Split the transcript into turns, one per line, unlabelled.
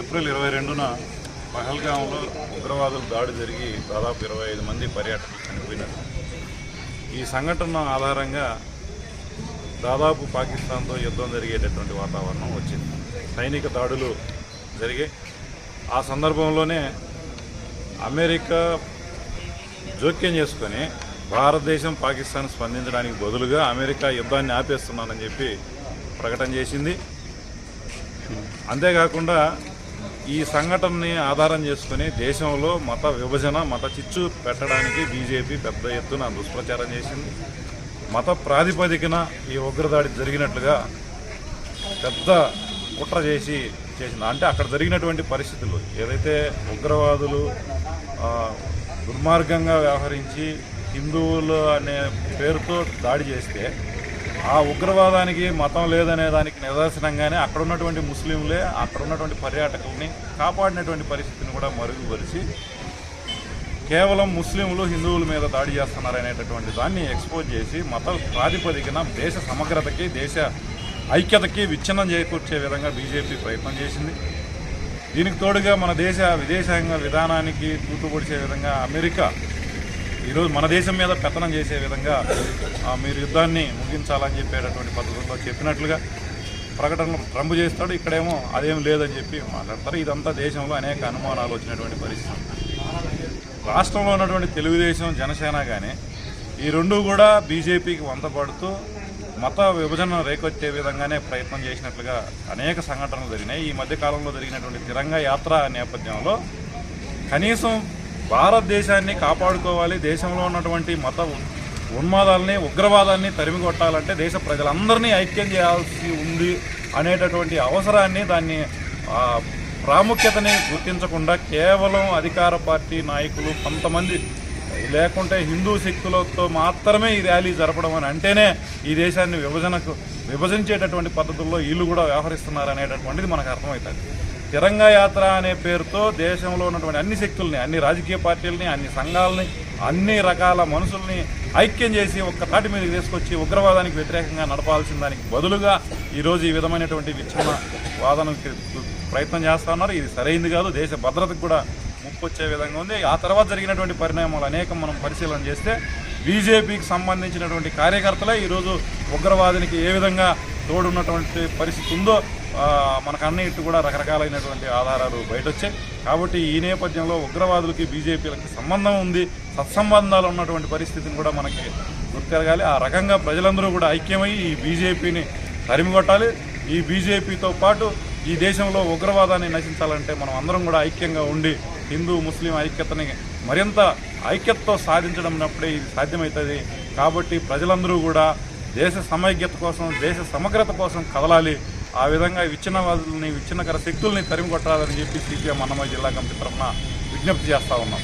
April ఇరవై రెండున పహల్గాంలో ఉగ్రవాదులు దాడి జరిగి దాదాపు ఇరవై ఐదు మంది పర్యాటకులు చనిపోయినారు. ఈ సంఘటన ఆధారంగా దాదాపు పాకిస్తాన్తో యుద్ధం జరిగేటటువంటి వాతావరణం వచ్చింది. సైనిక దాడులు జరిగాయి. ఆ సందర్భంలోనే అమెరికా జోక్యం చేసుకొని భారతదేశం పాకిస్తాన్ స్పందించడానికి బదులుగా అమెరికా యుద్ధాన్ని ఆపేస్తున్నానని చెప్పి ప్రకటన చేసింది. అంతేకాకుండా ఈ సంఘటనని ఆధారం చేసుకుని దేశంలో మత విభజన మత చిచ్చు పెట్టడానికి బీజేపీ పెద్ద ఎత్తున దుష్ప్రచారం చేసింది. మత ప్రాతిపదికన ఈ ఉగ్రదాడి జరిగినట్లుగా పెద్ద కుట్ర చేసి చేసింది. అంటే అక్కడ జరిగినటువంటి పరిస్థితులు ఏదైతే ఉగ్రవాదులు దుర్మార్గంగా వ్యవహరించి హిందువులు అనే పేరుతో దాడి చేస్తే ఆ ఉగ్రవాదానికి మతం లేదనే దానికి నిదర్శనంగానే అక్కడ ఉన్నటువంటి ముస్లింలే అక్కడ ఉన్నటువంటి పర్యాటకుల్ని కాపాడినటువంటి పరిస్థితిని కూడా మరుగుపరిచి కేవలం ముస్లింలు హిందువుల మీద దాడి చేస్తున్నారనేటటువంటి దాన్ని ఎక్స్పోజ్ చేసి మత ప్రాతిపదికన దేశ సమగ్రతకి దేశ ఐక్యతకి విచ్ఛిన్నం చేకూర్చే విధంగా బీజేపీ ప్రయత్నం చేసింది. దీనికి తోడుగా మన దేశ విదేశాంగ విధానానికి తూతుపడిచే విధంగా అమెరికా ఈరోజు మన దేశం మీద పెత్తనం చేసే విధంగా మీరు యుద్ధాన్ని ముగించాలని చెప్పేటటువంటి పద్ధతుల్లో చెప్పినట్లుగా ప్రకటనలు ట్రంప్ చేస్తాడు. ఇక్కడేమో అదేం లేదని చెప్పి మాట్లాడతారు. ఇదంతా దేశంలో అనేక అనుమానాలు వచ్చినటువంటి పరిస్థితి. రాష్ట్రంలో ఉన్నటువంటి తెలుగుదేశం జనసేన కానీ ఈ రెండు కూడా బీజేపీకి వంతపడుతూ మత విభజన రేకొచ్చే విధంగానే ప్రయత్నం చేసినట్లుగా అనేక సంఘటనలు జరిగినాయి. ఈ మధ్యకాలంలో జరిగినటువంటి తిరంగ యాత్ర నేపథ్యంలో కనీసం భారతదేశాన్ని కాపాడుకోవాలి దేశంలో ఉన్నటువంటి మత ఉన్మాదాలని ఉగ్రవాదాన్ని తరిమి కొట్టాలంటే దేశ ప్రజలందరినీ ఐక్యం చేయాల్సి ఉంది అనేటటువంటి అవసరాన్ని దాన్ని ప్రాముఖ్యతని గుర్తించకుండా కేవలం అధికార పార్టీ నాయకులు కొంతమంది లేకుంటే హిందూ శక్తులతో మాత్రమే ఈ ర్యాలీ జరపడం అని అంటేనే ఈ దేశాన్ని విభజనకు విభజించేటటువంటి పద్ధతుల్లో వీళ్ళు కూడా వ్యవహరిస్తున్నారు అనేటటువంటిది మనకు అర్థమవుతుంది. తిరంగా యాత్ర అనే పేరుతో దేశంలో ఉన్నటువంటి అన్ని శక్తుల్ని అన్ని రాజకీయ పార్టీలని అన్ని సంఘాలని అన్ని రకాల మనుషుల్ని ఐక్యం చేసి ఒక్క తాటి మీదకి తీసుకొచ్చి ఉగ్రవాదానికి వ్యతిరేకంగా నడపాల్సిన దానికి బదులుగా ఈరోజు ఈ విధమైనటువంటి విచ్ఛిన్న వాదనకి ప్రయత్నం చేస్తా ఉన్నారు. ఇది సరైంది కాదు. దేశ భద్రతకు కూడా ముప్పు వచ్చే విధంగా ఉంది. ఆ తర్వాత జరిగినటువంటి పరిణామాలు అనేకం మనం పరిశీలన చేస్తే బీజేపీకి సంబంధించినటువంటి కార్యకర్తలే ఈరోజు ఉగ్రవాదానికి ఏ విధంగా తోడున్నటువంటి పరిస్థితి ఉందో మనకన్నిటి కూడా రకరకాలైనటువంటి ఆధారాలు బయట వచ్చాయి కాబట్టి ఈ నేపథ్యంలో ఉగ్రవాదులకి బీజేపీలకి సంబంధం ఉంది. సత్సంబంధాలు ఉన్నటువంటి పరిస్థితిని కూడా మనకి గుర్తెరగాలి. ఆ రకంగా ప్రజలందరూ కూడా ఐక్యమై ఈ బీజేపీని తరిమిగొట్టాలి ఈ బీజేపీతో పాటు ఈ దేశంలో ఉగ్రవాదాన్ని నశించాలంటే మనం అందరం కూడా ఐక్యంగా ఉండి హిందూ ముస్లిం ఐక్యతని మరింత ఐక్యతతో సాధించడంనప్పుడే ఇది సాధ్యమవుతుంది కాబట్టి ప్రజలందరూ కూడా దేశ సమైక్యత కోసం దేశ సమగ్రత కోసం కదలాలి. ఆ విధంగా విచ్ఛిన్నవాదుల్ని విచ్ఛిన్నకర శక్తుల్ని తరిమి కొట్టాలని చెప్పి సిపిఎం అన్నమయ్య జిల్లా కమిటీ తరఫున విజ్ఞప్తి చేస్తా ఉన్నాం.